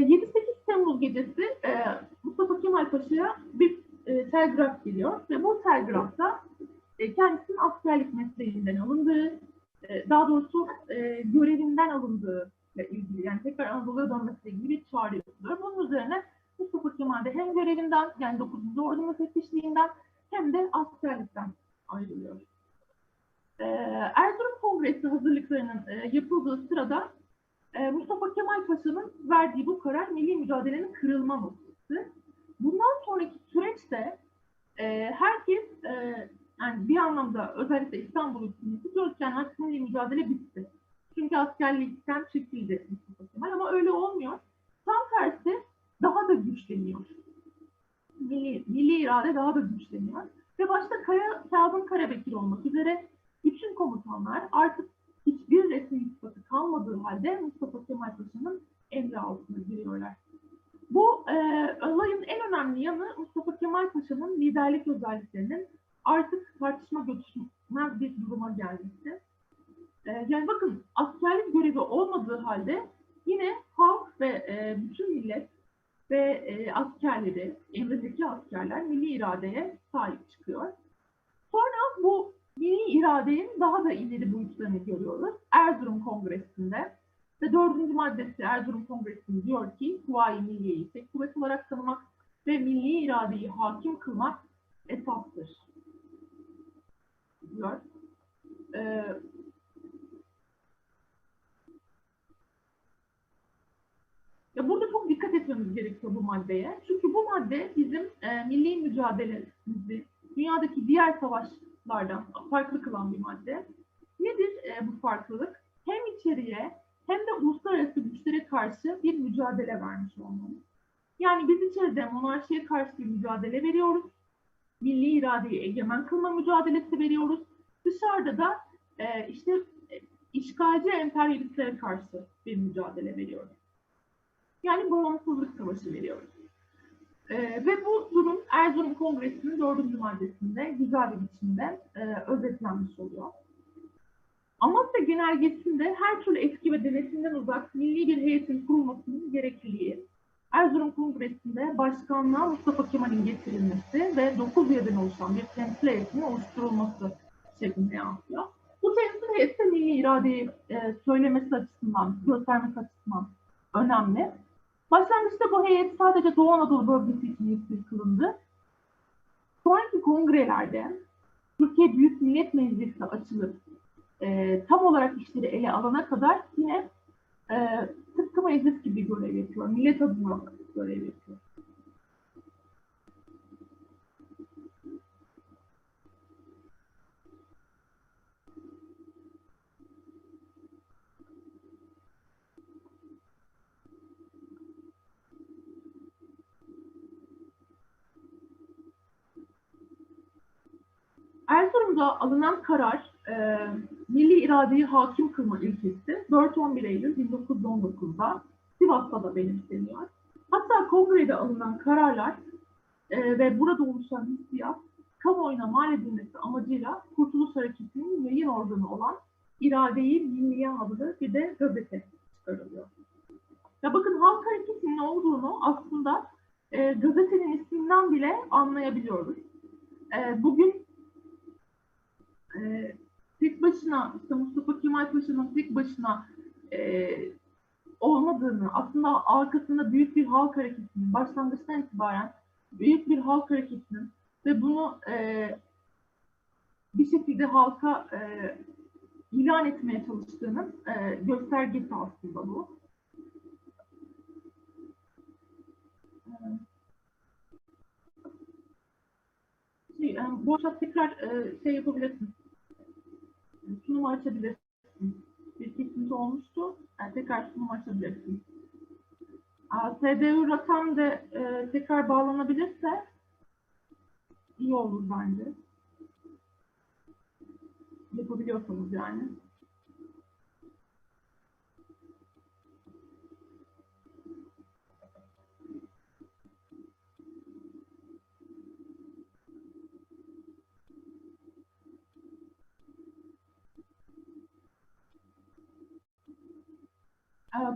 7-8 Temmuz gecesi e, Mustafa Kemal Paşa'ya bir e, telgraf geliyor ve bu telgrafta e, kendisinin askerlik mesleğinden alındığı, e, daha doğrusu e, görevinden alındığı ile ilgili yani tekrar Anadolu'ya dönmesiyle ilgili bir çağrı yapılıyor. Bunun üzerine Mustafa Kemal de hem görevinden yani 9. Ordu müfettişliğinden hem de askerlikten ayrılıyor. Ee, Erzurum Kongresi hazırlıklarının e, yapıldığı sırada Mustafa Kemal Paşa'nın verdiği bu karar milli mücadelenin kırılma noktası. Bundan sonraki süreçte e, herkes e, yani bir anlamda özellikle İstanbul hükümeti artık milli mücadele bitti. Çünkü askerlikten çekildi Mustafa Kemal ama öyle olmuyor. Tam tersi daha da güçleniyor. Milli, milli irade daha da güçleniyor. Ve başta Kaya, Kazım Karabekir olmak üzere bütün komutanlar artık hiçbir resmi kalmadığı halde Mustafa Kemal Paşa'nın emri altına giriyorlar. Bu e, olayın en önemli yanı Mustafa Kemal Paşa'nın liderlik özelliklerinin artık tartışma götürmez bir duruma gelmesi. E, yani bakın askerlik görevi olmadığı halde yine halk ve e, bütün millet ve e, askerleri, emrindeki askerler milli iradeye sahip çıkıyor. Sonra bu milli iradenin daha da ileri boyutlarını görüyoruz. Erzurum Kongresi'nde ve dördüncü maddesi Erzurum Kongresi'nin diyor ki Kuvayi Milliye'yi tek kuvvet olarak tanımak ve milli iradeyi hakim kılmak esastır. Diyor. Ee, Ya burada çok dikkat etmemiz gerekiyor bu maddeye. Çünkü bu madde bizim e, milli mücadelemizi dünyadaki diğer savaşlardan farklı kılan bir madde. Nedir e, bu farklılık? Hem içeriye hem de uluslararası güçlere karşı bir mücadele vermiş olmamız. Yani biz içeride monarşiye karşı bir mücadele veriyoruz. Milli iradeyi egemen kılma mücadelesi veriyoruz. Dışarıda da e, işte e, işgalci emperyalistlere karşı bir mücadele veriyoruz. Yani bağımsızlık savaşı veriyoruz. Ee, ve bu durum Erzurum Kongresi'nin dördüncü maddesinde güzel bir biçimde e, özetlenmiş oluyor. Amasya Genelgesi'nde her türlü etki ve denetimden uzak milli bir heyetin kurulmasının gerekliliği, Erzurum Kongresi'nde başkanlığa Mustafa Kemal'in getirilmesi ve 9 üyeden oluşan bir temsil heyetinin oluşturulması şeklinde yansıyor. Bu temsil heyeti milli iradeyi e, söylemesi açısından, göstermesi açısından önemli. Başlangıçta bu heyet sadece Doğu Anadolu bölgesi için yetkili kılındı. Sonraki kongrelerde Türkiye Büyük Millet Meclisi açılıp e, tam olarak işleri ele alana kadar yine e, tıpkı meclis gibi görev yapıyor. Millet adına görev yapıyor. Erzurum'da alınan karar e, milli iradeyi hakim kılma ilkesi 4-11 Eylül 1919'da Sivas'ta da benimseniyor. Hatta kongrede alınan kararlar e, ve burada oluşan hissiyat kamuoyuna mal edilmesi amacıyla Kurtuluş Hareketi'nin yayın organı olan İradeyi Milliye adlı bir de gazete çıkarılıyor. Ya bakın Halk Hareketi'nin olduğunu aslında e, gazetenin isminden bile anlayabiliyoruz. E, bugün başına işte Mustafa Kemal Paşa'nın tek başına e, olmadığını, aslında arkasında büyük bir halk hareketinin, başlangıçtan itibaren büyük bir halk hareketinin ve bunu e, bir şekilde halka e, ilan etmeye çalıştığının e, göstergesi aslında bu. Şey, yani Boşa tekrar e, şey yapabilirsiniz sunumu açabilirsin. Bir kesinti olmuştu. Yani tekrar sunumu açabilirsin. SDU rakam da e, tekrar bağlanabilirse iyi olur bence. Yapabiliyorsanız yani. Ee,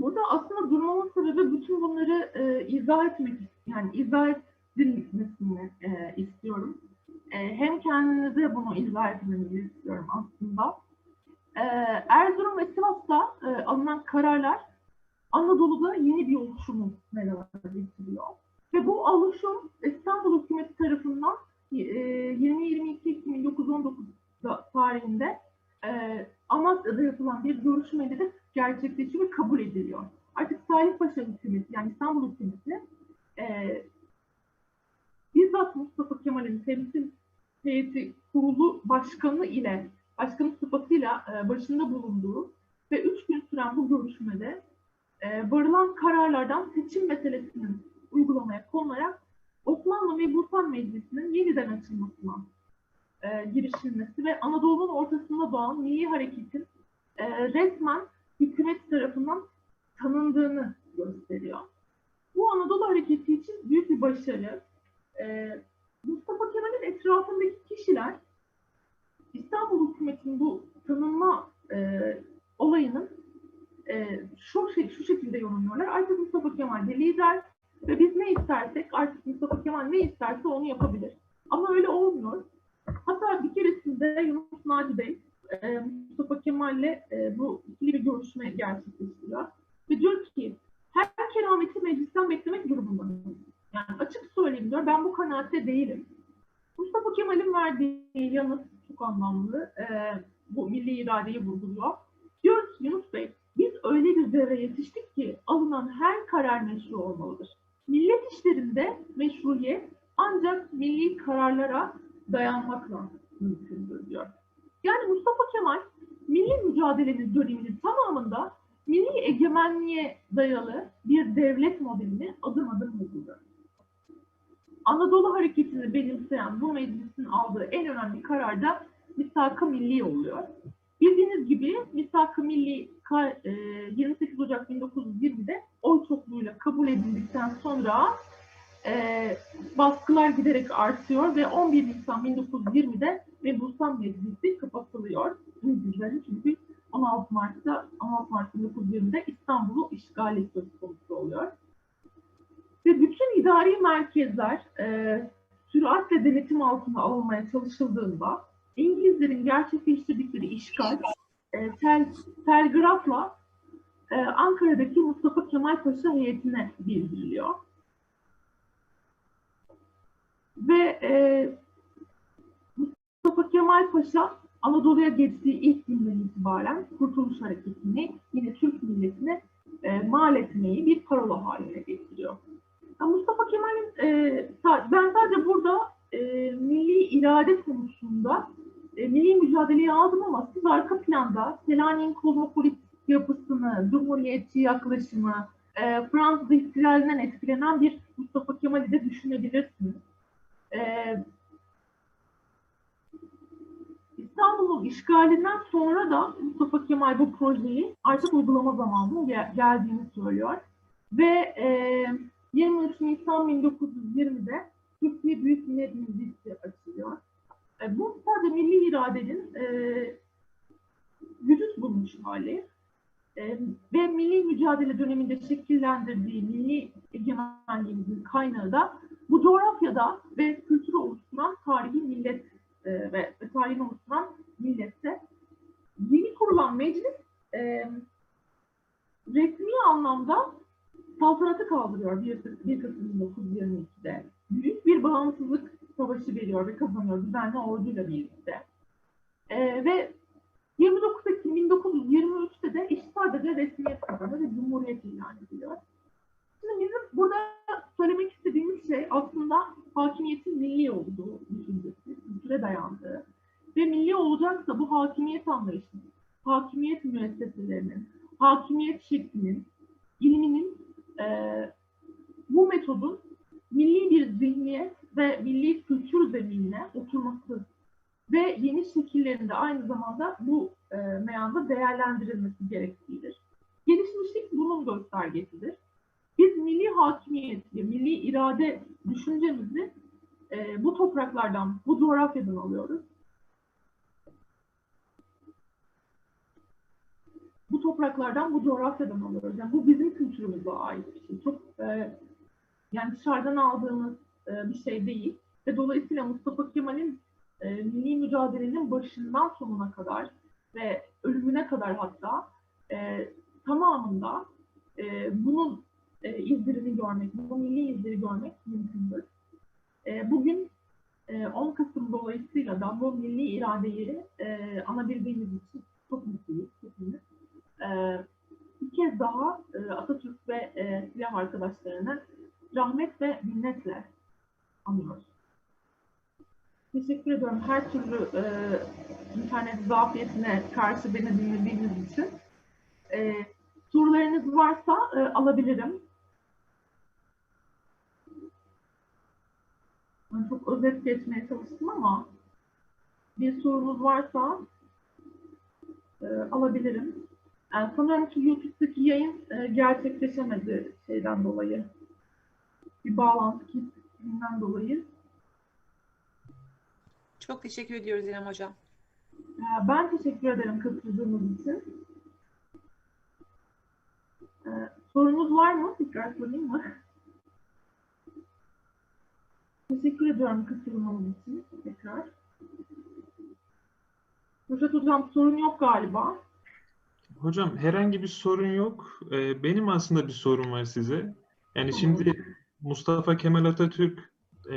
Burada aslında durmamın sebebi bütün bunları e, izah etmek, yani izah edilmesini e, istiyorum. E, hem kendinize bunu izah etmenizi istiyorum aslında. E, Erzurum ve Sivas'ta e, alınan kararlar Anadolu'da yeni bir oluşumu meydana getiriyor. Ve bu oluşum İstanbul hükümeti tarafından e, 20-22 Ekim 1919 tarihinde e, Amasya'da yapılan bir görüşmede de gerçekleşiyor ve kabul ediliyor. Artık Salih Paşa hükümeti yani İstanbul hükümeti e, bizzat Mustafa Kemal'in temsil heyeti kurulu başkanı ile başkanı sıfatıyla e, başında bulunduğu ve üç gün süren bu görüşmede e, varılan kararlardan seçim meselesinin uygulamaya konularak Osmanlı Mebusan Meclisi'nin yeniden açılmasına e, girişilmesi ve Anadolu'nun ortasında doğan milli hareketin e, resmen hükümet tarafından tanındığını gösteriyor. Bu Anadolu hareketi için büyük bir başarı. E, Mustafa Kemal'in etrafındaki kişiler İstanbul hükümetinin bu tanınma e, olayının e, şu, şey, şu şekilde yorumluyorlar. Artık Mustafa Kemal bir lider ve biz ne istersek artık Mustafa Kemal ne isterse onu yapabilir. Ama öyle olmuyor. Hatta bir keresinde Yunus Naci Bey e, Mustafa Kemal'le e, bu bir görüşme gerçekleştiriyor. Ve diyor ki her kerameti meclisten beklemek durumundayız. Yani açık söyleyeyim diyor ben bu kanaatte değilim. Mustafa Kemal'in verdiği yanıt çok anlamlı. E, bu milli iradeyi vurguluyor. Diyor ki Yunus Bey biz öyle bir devre yetiştik ki alınan her karar meşru olmalıdır. Millet işlerinde meşruiyet ancak milli kararlara dayanmakla mümkündür diyor. Yani Mustafa Kemal milli mücadelenin döneminin tamamında milli egemenliğe dayalı bir devlet modelini adım adım uyguluyor. Anadolu hareketini benimseyen bu meclisin aldığı en önemli karar da misak-ı milli oluyor. Bildiğiniz gibi misak-ı milli 28 Ocak 1920'de oy çokluğuyla kabul edildikten sonra e, baskılar giderek artıyor ve 11 Nisan 1920'de Mebusan Meclisi kapatılıyor. İngilizlerin çünkü 16 Mart'ta 16 Mart 1920'de İstanbul'u işgali söz konusu oluyor. Ve bütün idari merkezler e, süratle denetim altına alınmaya çalışıldığında İngilizlerin gerçekleştirdikleri işgal e, tel, telgrafla e, Ankara'daki Mustafa Kemal Paşa heyetine bildiriliyor. Ve e, Mustafa Kemal Paşa Anadolu'ya geçtiği ilk günden itibaren Kurtuluş Hareketi'ni yine Türk milletine e, mal etmeyi bir parola haline getiriyor. Yani Mustafa Kemal'in, e, ben sadece burada e, milli irade konusunda e, milli mücadeleye aldım ama siz arka planda Selanik'in kozmopolit yapısını, cumhuriyetçi yaklaşımı, e, Fransız ihtilalinden etkilenen bir Mustafa Kemal'i de düşünebilirsiniz. E, İstanbul'un işgalinden sonra da Mustafa Kemal bu projeyi artık uygulama zamanının gel geldiğini söylüyor. Ve e, 23 Nisan 1920'de Türkiye Büyük Millet Meclisi açılıyor. E, bu sadece milli iradenin e, vücut bulmuş hali e, ve milli mücadele döneminde şekillendirdiği milli egemenliğimizin kaynağı da bu coğrafyada ve kültürü oluşturan tarihi millet e, ve, tarihini oluşturan millette yeni kurulan meclis e, resmi anlamda saltanatı kaldırıyor 1, 1 Kasım 1922'de. Büyük bir bağımsızlık savaşı veriyor ve kazanıyor düzenli orduyla birlikte. E, ve 29 Ekim 1923'te de iş sadece resmiyet kazanıyor ve Cumhuriyet ilan ediliyor. Şimdi bizim burada söylemek istediğimiz şey aslında hakimiyetin milli olduğu düşüncesi, kültüre dayandığı ve milli olacaksa bu hakimiyet anlayışının, hakimiyet müesseselerinin, hakimiyet şeklinin, ilminin e, bu metodun milli bir zihniyet ve milli kültür zeminine oturması ve yeni şekillerinde aynı zamanda bu e, meyanda değerlendirilmesi gerektiğidir. Gelişmişlik bunun göstergesidir. Biz milli hakimiyet, milli irade düşüncemizi e, bu topraklardan, bu coğrafyadan alıyoruz. Bu topraklardan, bu coğrafyadan alıyoruz. Yani bu bizim kültürümüze ait bir şey. Çok e, yani dışarıdan aldığımız e, bir şey değil. Ve dolayısıyla Mustafa Kemal'in e, milli mücadelenin başından sonuna kadar ve ölümüne kadar hatta e, tamamında e, bunun e, izlerini görmek, bu milli izleri görmek mümkündür. E, bugün e, 10 Kasım dolayısıyla da bu milli iradeyi e, anabildiğimiz için çok mutluyuz hepimiz. E, bir kez daha e, Atatürk ve e, silah arkadaşlarını rahmet ve minnetle anıyoruz. Teşekkür ediyorum her türlü e, internet zafiyetine karşı beni dinlediğiniz için. E, sorularınız varsa e, alabilirim. Çok özet geçmeye çalıştım ama bir sorunuz varsa e, alabilirim. Yani sanıyorum ki YouTube'daki yayın e, gerçekleşemedi şeyden dolayı. Bir bağlantı kesitinden dolayı. Çok teşekkür ediyoruz İrem Hocam. E, ben teşekkür ederim katıldığınız için. E, sorunuz var mı? Tekrar sorayım mı? Teşekkür ediyorum katılmanız için tekrar. Rüşet Hocam sorun yok galiba. Hocam herhangi bir sorun yok. Ee, benim aslında bir sorum var size. Yani şimdi Mustafa Kemal Atatürk e,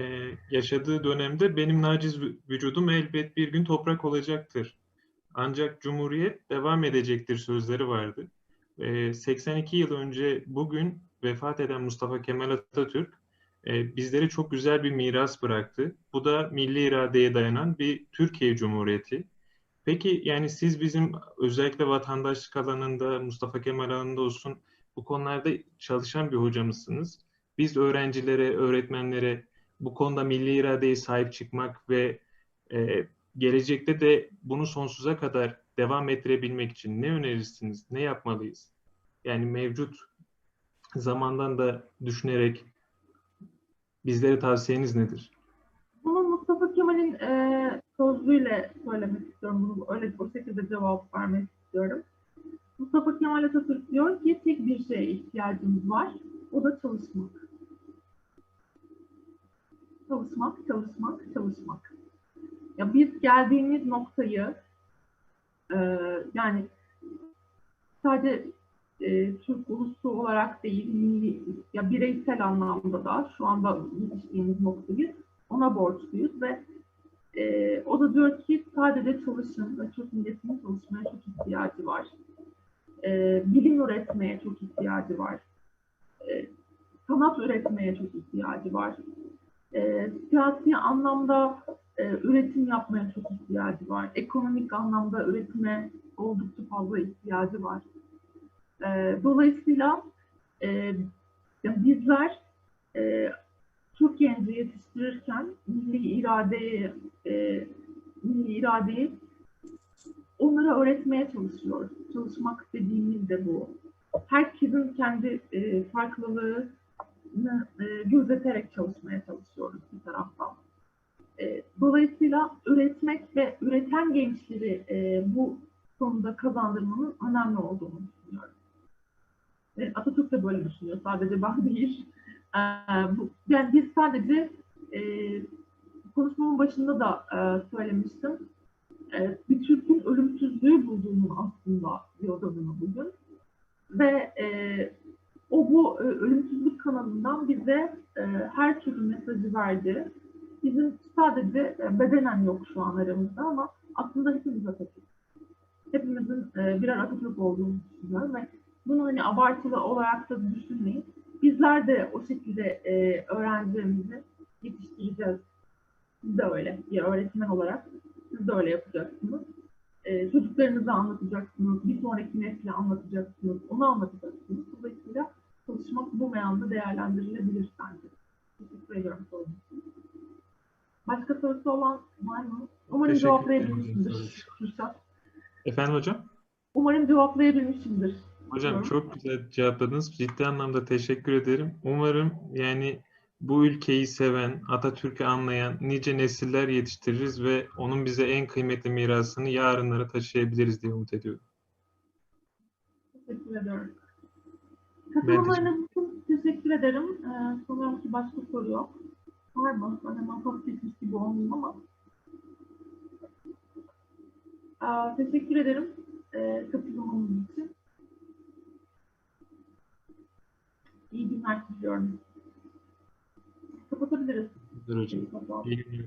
yaşadığı dönemde benim naciz vü- vücudum elbet bir gün toprak olacaktır. Ancak Cumhuriyet devam edecektir sözleri vardı. Ee, 82 yıl önce bugün vefat eden Mustafa Kemal Atatürk e, bizlere çok güzel bir miras bıraktı. Bu da milli iradeye dayanan bir Türkiye Cumhuriyeti. Peki yani siz bizim özellikle vatandaşlık alanında, Mustafa Kemal alanında olsun bu konularda çalışan bir hocamızsınız. Biz öğrencilere, öğretmenlere bu konuda milli iradeye sahip çıkmak ve e, gelecekte de bunu sonsuza kadar devam ettirebilmek için ne önerirsiniz, ne yapmalıyız? Yani mevcut zamandan da düşünerek bizlere tavsiyeniz nedir? Bunu Mustafa Kemal'in e, sözlüğüyle söylemek istiyorum. Bunu öyle bu şekilde cevap vermek istiyorum. Mustafa Kemal Atatürk diyor ki tek bir şeye ihtiyacımız var. O da çalışmak. Çalışmak, çalışmak, çalışmak. Ya biz geldiğimiz noktayı e, yani sadece e, Türk ulusu olarak değil, milli, ya bireysel anlamda da şu anda yetiştiğimiz noktayı ona borçluyuz ve e, o da diyor ki sadece çalışın ve Türk milletinin çalışmaya çok ihtiyacı var. E, bilim üretmeye çok ihtiyacı var. E, sanat üretmeye çok ihtiyacı var. E, siyasi anlamda e, üretim yapmaya çok ihtiyacı var. Ekonomik anlamda üretime oldukça fazla ihtiyacı var. E, dolayısıyla e, bizler e, Türk genci yetiştirirken milli iradeyi, e, milli iradeyi onlara öğretmeye çalışıyoruz. Çalışmak dediğimiz de bu. Herkesin kendi e, farklılığını e, gözeterek çalışmaya çalışıyoruz bir taraftan. E, dolayısıyla üretmek ve üreten gençleri e, bu konuda kazandırmanın önemli olduğunu düşünüyorum. E, Atatürk de böyle düşünüyor. Sadece ben değil. E, bu, yani biz sadece e, konuşmamın başında da e, söylemiştim. E, bir Türk'ün ölümsüzlüğü bulduğunu aslında diyordu bunu bugün. Ve e, o bu e, ölümsüzlük kanalından bize e, her türlü mesajı verdi. Bizim sadece e, bedenen yok şu an aramızda ama aslında hepimiz Atatürk. Hepimizin e, birer Atatürk olduğunu düşünüyorum ve bunu hani abartılı olarak da düşünmeyin. Bizler de o şekilde e, öğrencilerimizi yetiştireceğiz. Siz de öyle bir öğretmen olarak siz de öyle yapacaksınız. E, çocuklarınıza anlatacaksınız, bir sonraki nesle anlatacaksınız, onu anlatacaksınız. Dolayısıyla çalışmak bu meyanda değerlendirilebilir bence. Teşekkür ediyorum sorunuz. Başka sorusu olan var mı? Umarım cevaplayabilmişimdir. Kürşat. Efendim hocam? Umarım cevaplayabilmişimdir. Hocam çok güzel cevapladınız. Ciddi anlamda teşekkür ederim. Umarım yani bu ülkeyi seven, Atatürk'ü anlayan nice nesiller yetiştiririz ve onun bize en kıymetli mirasını yarınlara taşıyabiliriz diye umut ediyorum. Teşekkür ederim. Katılımlarınız için teşekkür ederim. Ee, sanırım ki başka soru yok. Var mı? Ben hemen pas geçmiş gibi olmayayım ama. Aa, teşekkür ederim e, katılımınız için. İyi günler diliyorum. Kapatabiliriz. Dur hocam. İyi günler.